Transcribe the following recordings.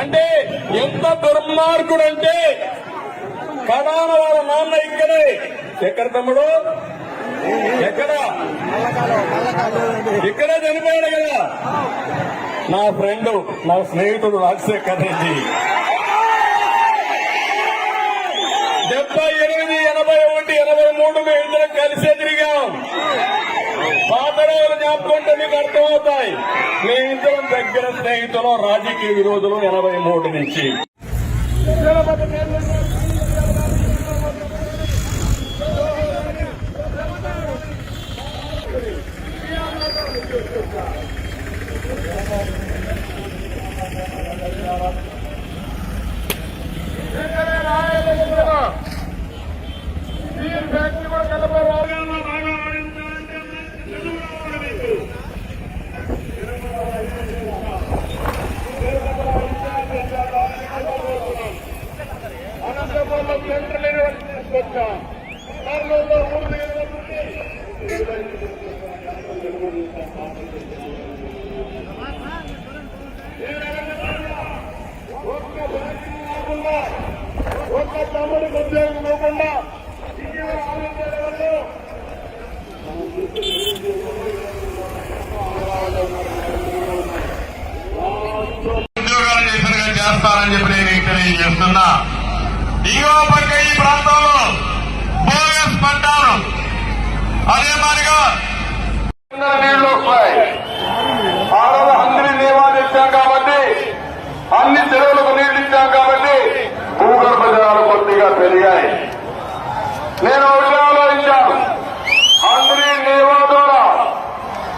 అంటే ఎంత దుర్మార్గుడు అంటే కడాన వాళ్ళ నాన్న ఇక్కడే. ఎక్కడ తమ్ముడు? ఎక్కడ? ఇక్కడే చనిపోయాడు కదా. నా ఫ్రెండ్ నా స్నేహితుడు రాజశేఖర్ రెడ్డి. డెబ్బై జ్ఞాపకంటే మీకు అర్థమవుతాయి ఇద్దరం దగ్గర స్నేహితులు రాజకీయ విరోధులు ఎనభై మూడు నుంచి Thank you. ఒక్క బ్యాంకింగ్ ఉద్యోగం లేకుండా ఇంకేం వల్ల ఉద్యోగాలు చేసినగా చేస్తానని చెప్పి నేను ఇక్కడ చేస్తున్నా? ఇంకో పక్క ఈ ప్రాంతంలో బోగస్ పంటారు. అదే మాదిరిగా నీళ్ళు వస్తాయి ఆ రోజు అందరి నియమాలు ఇచ్చాం కాబట్టి అన్ని చెరువులకు నీళ్ళు ఇచ్చాం కాబట్టి భూగర్భ జలాలు కొద్దిగా పెరిగాయి నేను ఒకటి ఆలోచించాను అందరి నియమా ద్వారా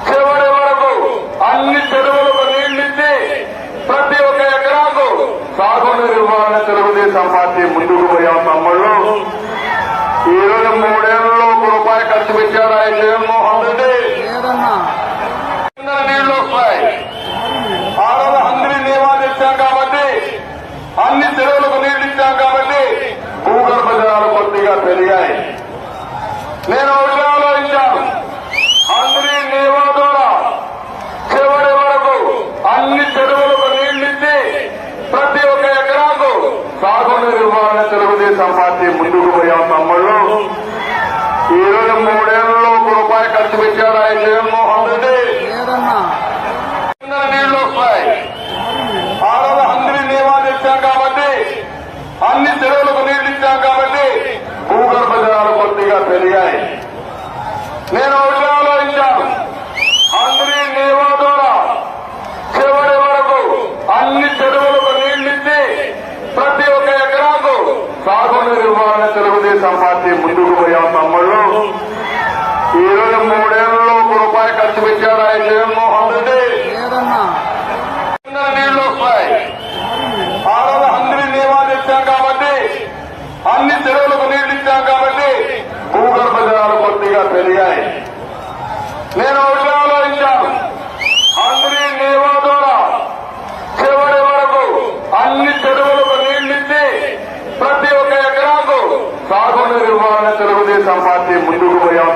చివరి వరకు అన్ని చెరువులకు నీళ్ళిచ్చి ప్రతి ఒక్క సాగునీరు ఇవ్వాలని తెలుగుదేశం పార్టీ ముందుకు పోయాం తమ్ముళ్ళు. ఈ రోజు మూడేళ్ళలో ఒక రూపాయి ఖర్చు పెట్టాడు ఆయన జగన్మోహన్ రెడ్డి? నీళ్ళు వస్తాయి. ఆ రోజు అందరి నియమాలు ఇచ్చాం కాబట్టి అన్ని చెరువులకు నీళ్ళు ఇచ్చాం కాబట్టి భూగర్భ జలాలు కొద్దిగా పెరిగాయి నేను ఒకటి ఆలోచించాను అందరి నియమా ద్వారా చివరి వరకు అన్ని చెరువులకు నీళ్ళిచ్చి ప్రతి ఒక్క ఎకరాకు ఇవ్వాలని తెలుగుదేశం పార్టీ ముందుకు పోయాం తమ్ముళ్ళు. ఈ రోజు మూడేళ్ళలో ఒక రూపాయి ఖర్చు పెట్టాడు ఆయన జగన్మోహన్ రెడ్డి. నీళ్ళు వస్తాయి. ఆ రోజు అందరి నియమాలు ఇచ్చాం కాబట్టి అన్ని చెరువులకు నీళ్ళు ఇచ్చాం కాబట్టి భూగర్భ జలాలు కొద్దిగా పెరిగాయి. నేను ఇవ్వాలని తెలుగుదేశం పార్టీ ముందుకు పోయాం తమ్ముళ్ళు. ఈ రోజు మూడేళ్ళలో ఒక రూపాయి ఖర్చు పెట్టాడు ఆయన జగన్మోహన్ రెడ్డి. నీళ్ళు వస్తాయి. ఆ రోజు అందరి నియమాలు ఇచ్చాం కాబట్టి అన్ని చెరువులకు నీళ్ళు ఇచ్చాం కాబట్టి భూగర్భ జలాలు కొద్దిగా పెరిగాయి. నేను సాగునీరు ఇవ్వాలని తెలుగుదేశం పార్టీ ముందుకు పోయాం